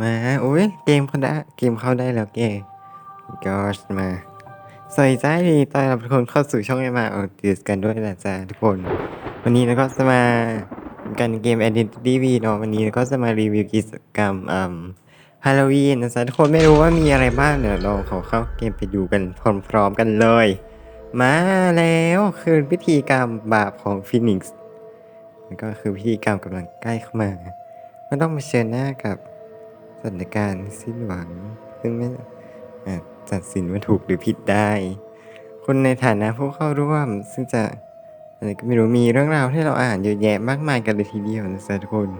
มาโอ้ยเกมเขาได้เกมเข้าได้แล้วแกก็มาสวัสดีจ้าดีต้อนรับทุกคนเข้าสู่ช่องไอมาเอดิสกันด้วยนะจ๊ะทุกคน วันนี้เราก็จะมากันเกม Identity V เนาะวันนี้เราก็จะมารีวิวกิจกรรมอืมฮาโลวีนนะจ๊ะทุกคนไม่รู้ว่ามีอะไรบ้างเดี๋ยวเราขอเข้าเกมไปดูกันพร้อมๆกันเลย มาแล้วคือพิธีกรรมบาปของฟินิกซ์มันก็คือพิธีกรรมกำลังใกล้เข้ามา มันต้องเชิญหน้ากับ สถานการณ์สิ้นหวัง ซึ่งไม่อาจตัดสินว่าถูกหรือผิดได้ คนในฐานะผู้เข้าร่วม ซึ่งจะอะไรก็ไม่รู้มีเรื่องราวที่เราอ่านเยอะแยะมากมายกันเลยทีเดียวนะทุกคน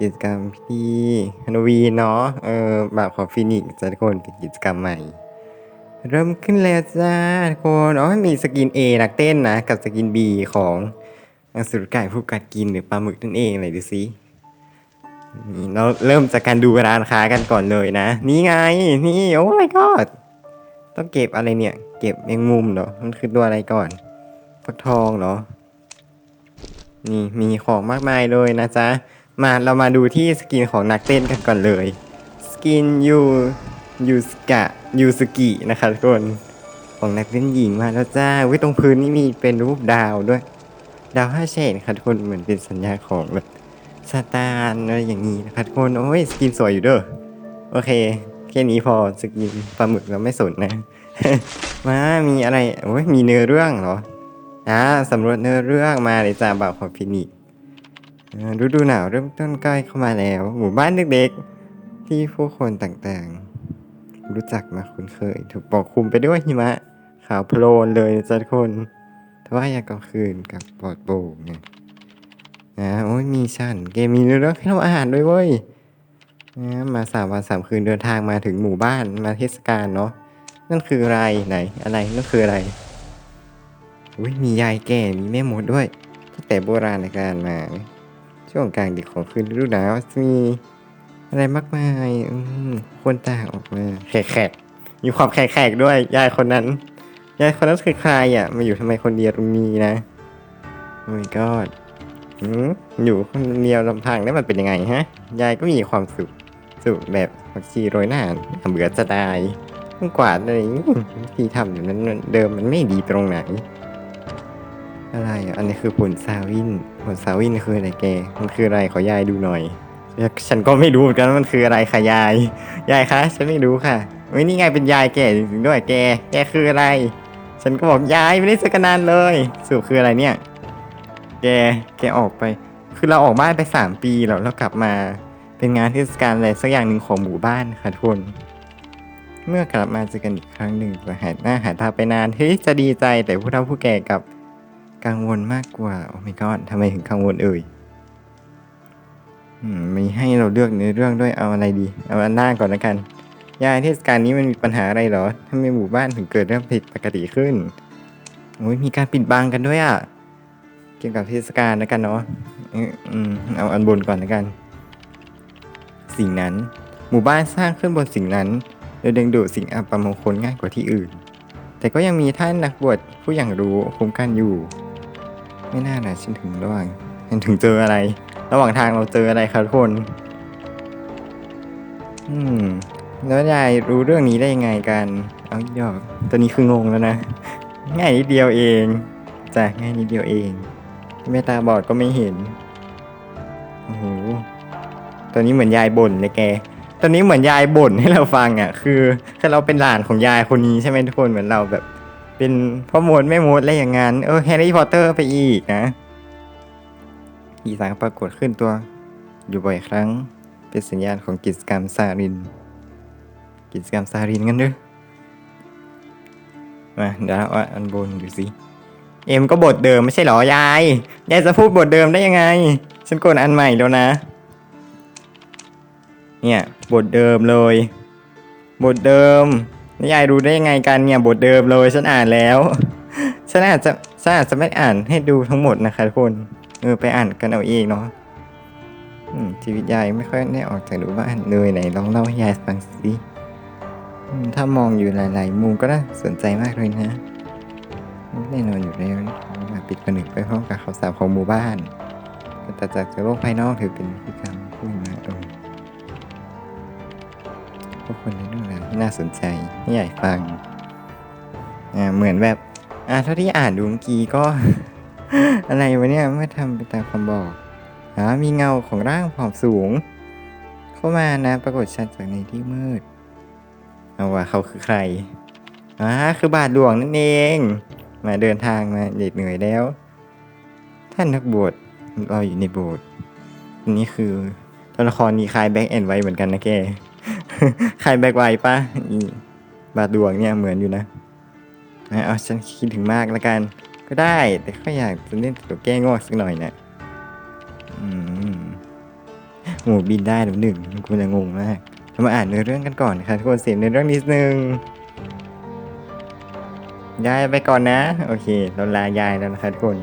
กิจกรรมพิธีฮาโลวีนเนาะเออบาปของฟินิกซ์ทุกคนเป็นกิจกรรมใหม่ เริ่มขึ้นแล้วจ้าทุกคนอ๋อมีสกิน A นักเต้นนะ กับสกิน B ของอสุรกายผู้กัดกินหรือปลาหมึกนั่นเองเลยดูสิ นี่เราเริ่มจากการดูร้านค้ากันก่อนเลยนะ นี่ไง นี่โอ้ my god ต้องเก็บอะไรเนี่ย เก็บแมงมุมเหรอ มันคือตัวอะไรก่อนฟักทองเหรอ นี่มีของมากมายเลยนะจ๊ะ มาเรามาดูที่สกินของนักเต้นกันก่อนเลย สกินยูยูสกะยูสกินะคะทุกคน ของนักเต้นหญิงมาแล้วจ้าวิตรงพื้นนี่มีเป็นรูปดาวด้วย ดาวห้าเฉดค่ะทุกคนเหมือนเป็นสัญญาของแบบ ซาตานอะไรอย่างนี้นะครับทุกคนโอ้ยสกินสวยอยู่เด้อโอเค แค่นี้พอสกินปลาหมึกเราไม่สนนะมามีอะไรโอ้ยมีเนื้อเรื่องเหรออ่าสำรวจเนื้อเรื่องมาเลยจ้าบ่าวของฟินิกฤดูหนาวเริ่มต้นใกล้เข้ามาแล้ว หมู่บ้านเด็กๆ ที่ผู้คนต่างๆ รู้จักมาคุ้นเคย ถูกปกคลุมไปด้วยหิมะ ขาวโพลนเลยจ้าทุกคนแต่ว่ายังกลางคืนกับปลอดโปร่งไง นะโอ้ยมีชั้นเกมมีเรื่องให้เราอาหารด้วยเว้ยนะมาสามวันสามคืนเดินทางมาถึงหมู่บ้านมาเทศกาลเนาะนั่นคืออะไรไหนอะไรนั่นคืออะไรอุ้ยมียายแก่มีแม่มดด้วยตั้งแต่โบราณการมา ช่วงกลางดึกของคืนฤดูหนาวมีอะไรมากมายอืมคนต่างออกมาแขกๆมีความแขกๆด้วยยายคนนั้นยายคนนั้นคือใครอะมาอยู่ทำไมคนเดียวตรงนี้นะโอ้ my god อืมอยู่คนเดียวลำพังแล้วมันเป็นยังไงฮะ ยายก็มีความสุข สุขแบบผักชีโรยหน้าเบื่อจะตายมันกวาดอะไรอย่ที่ทำอยู่นั้นเดิมมันไม่ดีตรงไหน อะไรอะอันนี้คือผลซาวิน ผลซาวินคืออะไรแก มันคืออะไรขอยายดูหน่อย ฉันก็ไม่รู้เหมือนกันว่ามันคืออะไรค่ะยาย ยายคะฉันไม่รู้ค่ะเฮ้ยนี่ไงเป็นยายแกจริงๆด้วยแก แกคืออะไร ฉันก็บอกยายไม่ได้เจอกันานเลยสรุปคืออะไรเนี่ย แก แกออกไป คือเราออกบ้านไปสามปีแล้วเรากลับมาเป็นงานเทศกาลอะไรสักอย่างหนึ่งของหมู่บ้านค่ะทุนเมื่อกลับมาเจอกันอีกครั้งหนึ่งหายหน้าหายตาไปนานเฮ้ยจะดีใจแต่ผู้เฒ่าผู้แก่กับกังวลมากกว่าโอ้ my god ทำไมถึงกังวลเอ่ยอืมมีให้เราเลือกในเรื่องด้วยเอาอะไรดี เอาอันหน้าก่อนละกัน ยายเทศกาลนี้มันมีปัญหาอะไรหรอทำไมหมู่บ้านถึงเกิดเรื่องผิดปกติขึ้นโอ้ยมีการปิดบังกันด้วยอะ เกี่ยวกับเทศกาลแล้วกันเนาะเอ้ยอืมเอาอันบนก่อนแล้วกัน สิ่งนั้น หมู่บ้านสร้างขึ้นบนสิ่งนั้นโดยดึงดูดสิ่งอัปมงคลง่ายกว่าที่อื่น แต่ก็ยังมีท่านนักบวชผู้อย่างรู้คุ้มกันอยู่ ไม่น่านะฉันถึงระหว่างฉันถึงเจออะไร ระหว่างทางเราเจออะไรครับทุกคน อืม แล้วยายรู้เรื่องนี้ได้ยังไงกัน เอาอีกดอกตอนนี้คืองงแล้วนะ ง่ายนิดเดียวเองจ้ะง่ายนิดเดียวเอง แม่ตาบอดก็ไม่เห็น โอ้โห ตอนนี้เหมือนยายบ่นเลยแก ตอนนี้เหมือนยายบ่นให้เราฟังอะ คือคือเราเป็นหลานของยายคนนี้ใช่ไหมทุกคนเหมือนเราแบบ เป็นพ่อมดแม่มดอะไรอย่างงั้น เออแฮร์รี่พอตเตอร์ไปอีกนะอีสางปรากฏขึ้นตัว อยู่บ่อยครั้ง เป็นสัญญาณของกิจกรรมซาริน กิจกรรมซารินกันด้วยมาเดี๋ยวเราเอาอันบนดูสิ เอ็มก็บทเดิมไม่ใช่หรอยาย ยายจะพูดบทเดิมได้ยังไง ฉันกดอันใหม่แล้วนะ เนี่ยบทเดิมเลย บทเดิมยายรู้ได้ยังไงกันเนี่ยบทเดิมเลยฉันอ่านแล้ว ฉันอาจจะฉันอาจจะไม่อ่านให้ดูทั้งหมดนะคะทุกคนเออไปอ่านกันเอาเองเนาะชีวิตยายไม่ค่อยได้ออกจากหมู่บ้านเลยไหนลองเล่าให้ยายฟังสิถ้ามองอยู่หลาย ๆ มุมก็น่าสนใจมากเลยนะ แน่นอนอยู่แล้วมาปิดผนึกไปพร้อมกับข่าวสารของหมู่บ้านแต่จากโลกภายนอกถือเป็นพฤติกรรมผู้มาเออทุกคนในเรื่องราวที่น่าสนใจที่อยากฟังอ่าเหมือนแบบอ่าเท่าที่อ่านดูเมื่อกี้ก็ อะไรวะเนี่ยไม่ทำไปตามคำบอกอ่ามีเงาของร่างผอมสูง เข้ามานะปรากฏชัดจากในที่มืด เอาว่าเขาคือใครอ่าคือบาทหลวงนั่นเอง มาเดินทางมาเหน็ดเหนื่อยแล้ว ท่านนักบวชเราอยู่ในโบสถ์นนี้คือตัวละครนี้คลายแบ็กแอนไว้เหมือนกันนะแกคลายแบ็กไว้ปะบาทหลวงเนี่ยเหมือนอยู่นะอะเอาฉันคิดถึงมากแล้วกัน ก็ได้ แต่ก็อยากจะเล่นตัวแก้งอกสักหน่อยนะอืมโหบินได้แล้วหนึ่งกูจะงงมากเรามาอ่านเนื้อเรื่องกันก่อนนะคะทุกคนเสียเนื้อเรื่องนิดนึง ยายไปก่อนนะ โอเคเราลายายแล้วนะคะทุกคน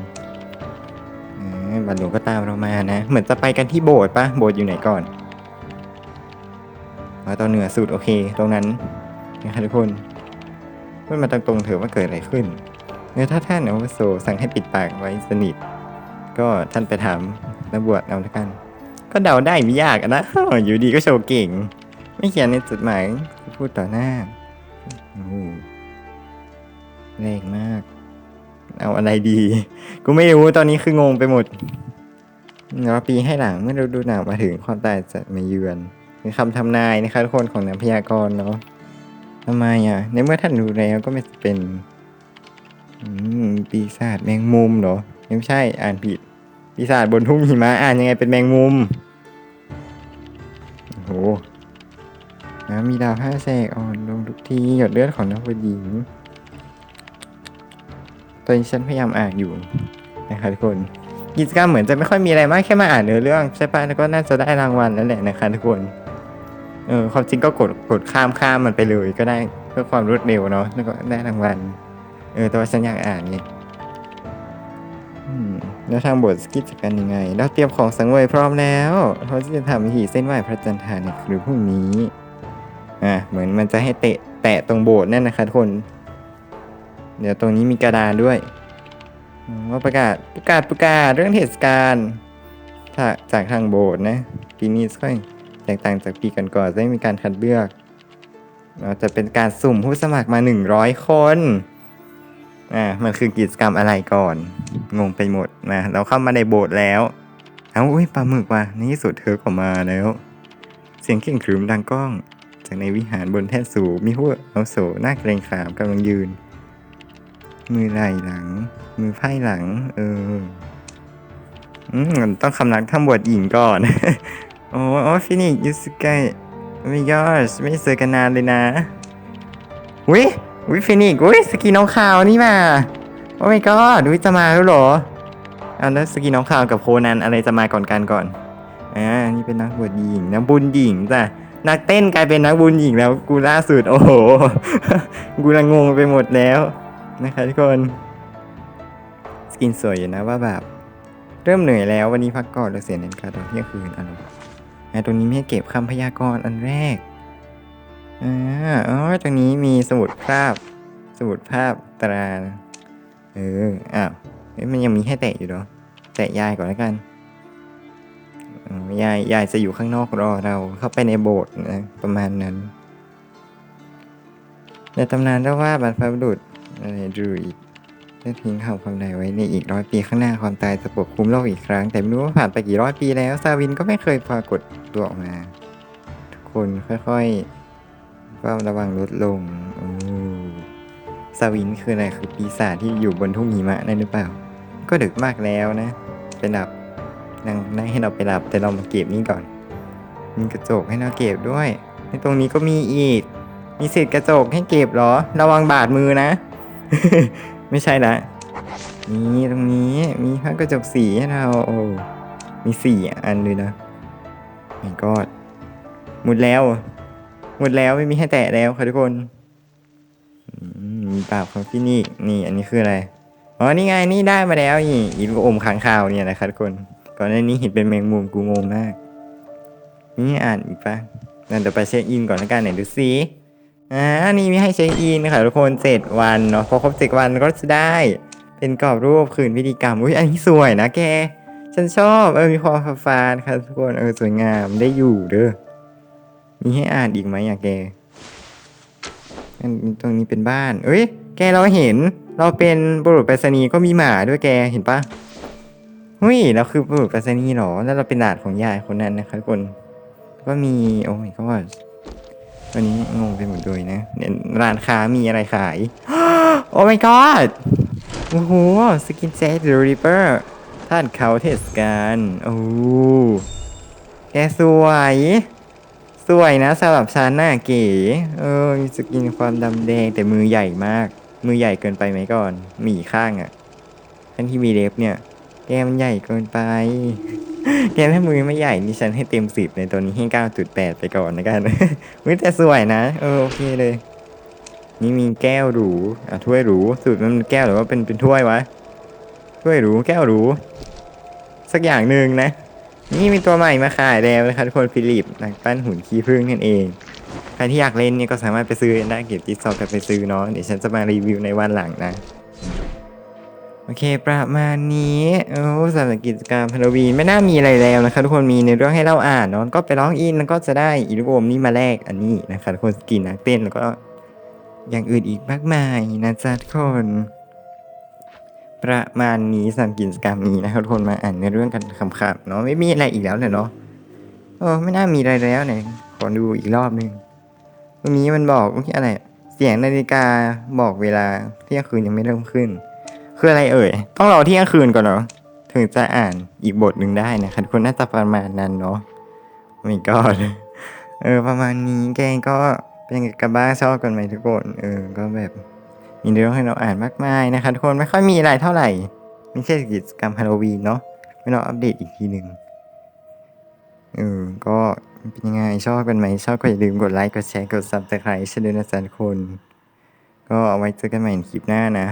เออบาทหลวงก็ตามเรามานะ เหมือนจะไปกันที่โบสถ์ปะโบสถ์อยู่ไหนก่อนอ๋อตอนเหนือสุดโอเค ตรงนั้นนะคะทุกคนพูดมาตรงๆเถอะว่าเกิดอะไรขึ้นเนื้อถ้าท่านอาวุโสสั่งให้ปิดปากไว้สนิท ก็ท่านไปถามนักบวชเอาละกัน ก็เดาได้ไม่ยากนะ อยู่ดีก็โชว์เก่ง ไม่เขียนในจดหมายพูดต่อหน้า โอ้โหแรงมาก เอาอะไรดี กูไม่รู้ตอนนี้คืองงไปหมดแล้วปีให้หลังเมื่อฤดูหนาวมาถึงความตายจะมาเยือนเป็นคำทำนายนะคะทุกคนของนักพยากรณ์เนาะทำไมอะ ในเมื่อท่านรู้แล้วก็ไม่เป็นปีศาจแมงมุมเหรอไม่ใช่อ่านผิดปีศาจบนทุ่งหิมะอ่านยังไงเป็นแมงมุมโอ้โหนะมีดาวห้าแฉกอ่อนลงทุกทีหยดเลือดของนักบวชหญิง ตอนนี้ฉันพยายามอ่านอยู่นะคะทุกคนกิจกรรมเหมือนจะไม่ค่อยมีอะไรมากแค่มาอ่านเนื้อเรื่องใช่ปะแล้วก็น่าจะได้รางวัลแล้วแหละนะคะทุกคนเออความจริงก็กดกดข้ามข้ามมันไปเลยก็ได้เพื่อความรวดเร็วเนาะแล้วก็ได้รางวัลเออแต่ว่าฉันอยากอ่านไงแล้วทางบทสกิจการยังไง เราเตรียมของสังเวยพร้อมแล้วเขาจะทำพิธีเส้นไหว้พระจันทราในคืนพรุ่งนี้อะเหมือนมันจะให้เตะแตะตรงโบสถ์นั่นนะคะทุกคน เดี๋ยวตรงนี้มีกระดานด้วยว่าประกาศประกาศประกาศเรื่องเทศกาลจากทางโบสถ์นะ ปีนี้ค่อยแตกต่างจากปีก่อนๆจะไม่มีการคัดเลือกเราจะเป็นการสุ่มผู้สมัครมา 100 คน อ่า มันคือกิจกรรมอะไรก่อน งงไปหมดนะ เราเข้ามาในโบสถ์แล้ว เอาอุ้ยปลาหมึกว่ะในที่สุดเธอก็มาแล้ว เสียงเข่งครึมดังก้อง จากในวิหารบนแท่นสูงมีหัวเอาโสหน้าเกรงขามกำลังยืน มือไหล่หลัง มือไพ่หลัง เอออืมต้องคำนักทำบวชหญิงก่อน โอ้โอ้ฟินิกยูสกายไม่ยอชไม่เจอกันนานเลยนะวิวิฟินิกวิสกีน้องขาวนี่มา โอ้ my god วิจะมาแล้วหรอเอาแล้วสกีน้องขาวกับโคนันอะไรจะมาก่อนกันก่อนอ่านี่เป็นนักบวชหญิงนักบุญหญิงจ้ะนักเต้นกลายเป็นนักบุญหญิงแล้วกูล่าสุดโอ้โห กูละงงไปหมดแล้ว นะคะทุกคนสกินสวยอยู่นะว่าแบบ เริ่มเหนื่อยแล้ววันนี้พักก่อนเราเสียเน้นการตอนเที่ยงคืนอะเนอะอะตรงนี้ไม่เก็บคำพยากรณ์อันแรกอ่าอ๋อตรงนี้มีสมุดภาพ สมุดภาพตราเอออ้าวเอ้ยมันยังมีให้แตะอยู่เหรอแตะยายก่อนแล้วกันยายยายจะอยู่ข้างนอกรอเราเข้าไปในโบสถ์นะประมาณนั้น ในตำนานเล่าว่าบรรพบุรุษ อะไรดูอิดได้ทิ้งข่าวความใดไว้ในอีกร้อยปีข้างหน้าความตายจะปกคลุมโลกอีกครั้ง แต่ไม่รู้ว่าผ่านไปกี่ร้อยปีแล้ว ซาวินก็ไม่เคยปรากฏตัวออกมา ทุกคนค่อยๆเฝ้าระวังลดลงโอ้ซาวินคืออะไรคือปีศาจที่อยู่บนทุ่งหิมะนั่นหรือเปล่า ก็ดึกมากแล้วนะไปหลับนั่งนั่งให้เราไปหลับแต่เรามาเก็บนี่ก่อน มีกระจกให้เราเก็บด้วยในตรงนี้ก็มีอีก มีเศษกระจกให้เก็บเหรอ ระวังบาดมือนะ ไม่ใช่ละนี่ตรงนี้มีข้ากระจกสีให้เราโอ้มีสี่อันเลยนะไม่กอดหมดแล้ว หมดแล้วไม่มีให้แตะแล้วค่ะทุกคนมีปราบของฟินิกนี่ อันนี้คืออะไรอ๋อนี่ไงนี่ได้มาแล้วนี่อีลูกอมค้างคาวเนี่ยนะคะทุกคนก่อนหน้านี้เห็นเป็นแมงมุมกูงงมาก นี่อ่านอีกปะงั้นเดี๋ยวไปเช็คอินก่อนแล้วกันไหนดูซิ อ่านี่มีให้เช็คอินค่ะทุกคนเจ็ดวันเนาะพอครบเจ็ดวันก็จะได้ เป็นกรอบรูปคืนพิธีกรรมอุ้ยอันนี้สวยนะแก ฉันชอบเออมีความฟ้าๆนะคะทุกคนเออสวยงามได้อยู่เด้อมีให้อ่านอีกไหมอะแกอันตรงนี้เป็นบ้านเอ้ยแกเราเห็นเราเป็นบุรุษไปรษณีย์ก็มีหมาด้วยแกเห็นปะเฮ้ยเราคือบุรุษไปรษณีย์หรอแล้วเราเป็นหลานของยายคนนั้นนะคะทุกคนก็มีโอ้ยก็ วันนี้งงไปหมดเลยนะเนี่ยร้านค้ามีอะไรขาย โอ้ my god โอ้โห สกินเซ็ตรีเปอร์ท่านเขาเทศกาลโอ้โหแกสวย สวยนะสำหรับฉันน่ะเก๋เออสกินความดำแดงแต่มือใหญ่มาก มือใหญ่เกินไปไหมก่อน หมีข้างอะ่ะท่านที่มีเล็บเนี่ย แกมันใหญ่เกินไป แกถ้ามือไม่ใหญ่นี่ฉันให้เต็มสิบในตัวนี้ให้เก้าจุดแปดไปก่อนนะกันวิแต่สวยนะเออโอเคเลย นี่มีแก้วหรูอะถ้วยหรูสูตรมันเป็นแก้วหรือว่าเป็นเป็นถ้วยวะถ้วยหรูแก้วหรูสักอย่างหนึ่งนะ นี่มีตัวใหม่มาขายแล้วนะคะทุกคนฟิลิปนักปั้นหุ่นขี้ผึ้งนั่นเองใครที่อยากเล่นนี่ก็สามารถไปซื้อได้เก็บจิ๊กซอว์กันไปซื้อเนาะเดี๋ยวฉันจะมารีวิวในวันหลังนะ โอเค ประมาณนี้โอ้สำหรับกิจกรรมฮาโลวีนไม่น่ามีอะไรแล้วนะคะทุกคนมีในเรื่องให้เราอ่านเนาะก็ไปร้องอินแล้วก็จะได้อีลูกอมนี่มาแลกอันนี้นะคะทุกคนสกินนักเต้นแล้วก็อย่างอื่นอีกมากมายนะจ๊ะทุกคน ประมาณนี้สำหรับกิจกรรมนี้นะครับทุกคนมาอ่านในเรื่องกันขำๆเนาะไม่มีอะไรอีกแล้วเลยเนาะเออไม่น่ามีอะไรแล้วเนี่ยขอดูอีกรอบหนึ่งตรงนี้มันบอกเมื่อกี้อะไรเสียงนาฬิกาบอกเวลาเที่ยงคืนยังไม่เริ่มขึ้น คืออะไรเอ่ย ต้องรอเที่ยงคืนก่อนเหรอถึงจะอ่านอีกบทหนึ่งได้นะครับทุกคนน่าจะประมาณนั้นเนาะไม่ก็เออ ประมาณนี้แกก็เป็นกันบ้างชอบกันไหมทุกคนเออ ก็แบบมีเรื่องให้เราอ่านมากมายนะคะทุกคนไม่ค่อยมีอะไรเท่าไหร่ไม่ใช่กิจกรรมฮาโลวีนเนาะไม่รออัปเดตอีกทีหนึ่งเออก็เป็นยังไงชอบกันไหมชอบก็อย่าลืมกดไลค์กดแชร์กด subscribe ช่วยด้วยนะจ๊ะทุกคน ก็เอาไว้เจอกันใหม่ในคลิปหน้านะ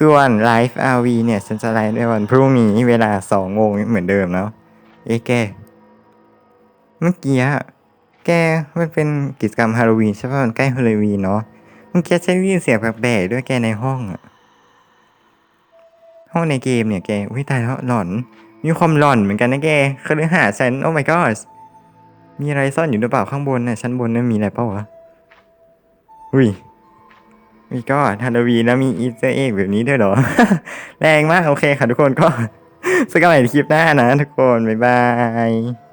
ส่วนไลฟ์ RV เนี่ย ฉันจะไลฟ์ในวันพรุ่งนี้เวลาสองโมงเหมือนเดิมเนาะเอ๊แก เมื่อกี้แกมันเป็นกิจกรรมฮาโลวีนใช่ป่ะมันใกล้ฮาโลวีนเนาะเมื่อกี้ฉันได้ยินเสียงแปลกๆด้วยแกในห้องอะห้องในเกมเนี่ยแกอุ้ยตายแล้วหลอน มีความหลอนเหมือนกันนะแกคฤหาสน์ฉันโอ้ my god มีอะไรซ่อนอยู่หรือเปล่าข้างบนน่ะชั้นบนน่ะมีอะไรเปล่าวะอุ้ย มีก็ฮาโลวีนแล้วมีอีสเตอร์เอ็กแบบนี้ด้วยเหรอ แรงมาก โอเคค่ะทุกคนก็สกกันใหม่ในคลิปหน้านะทุกคน บ๊ายบาย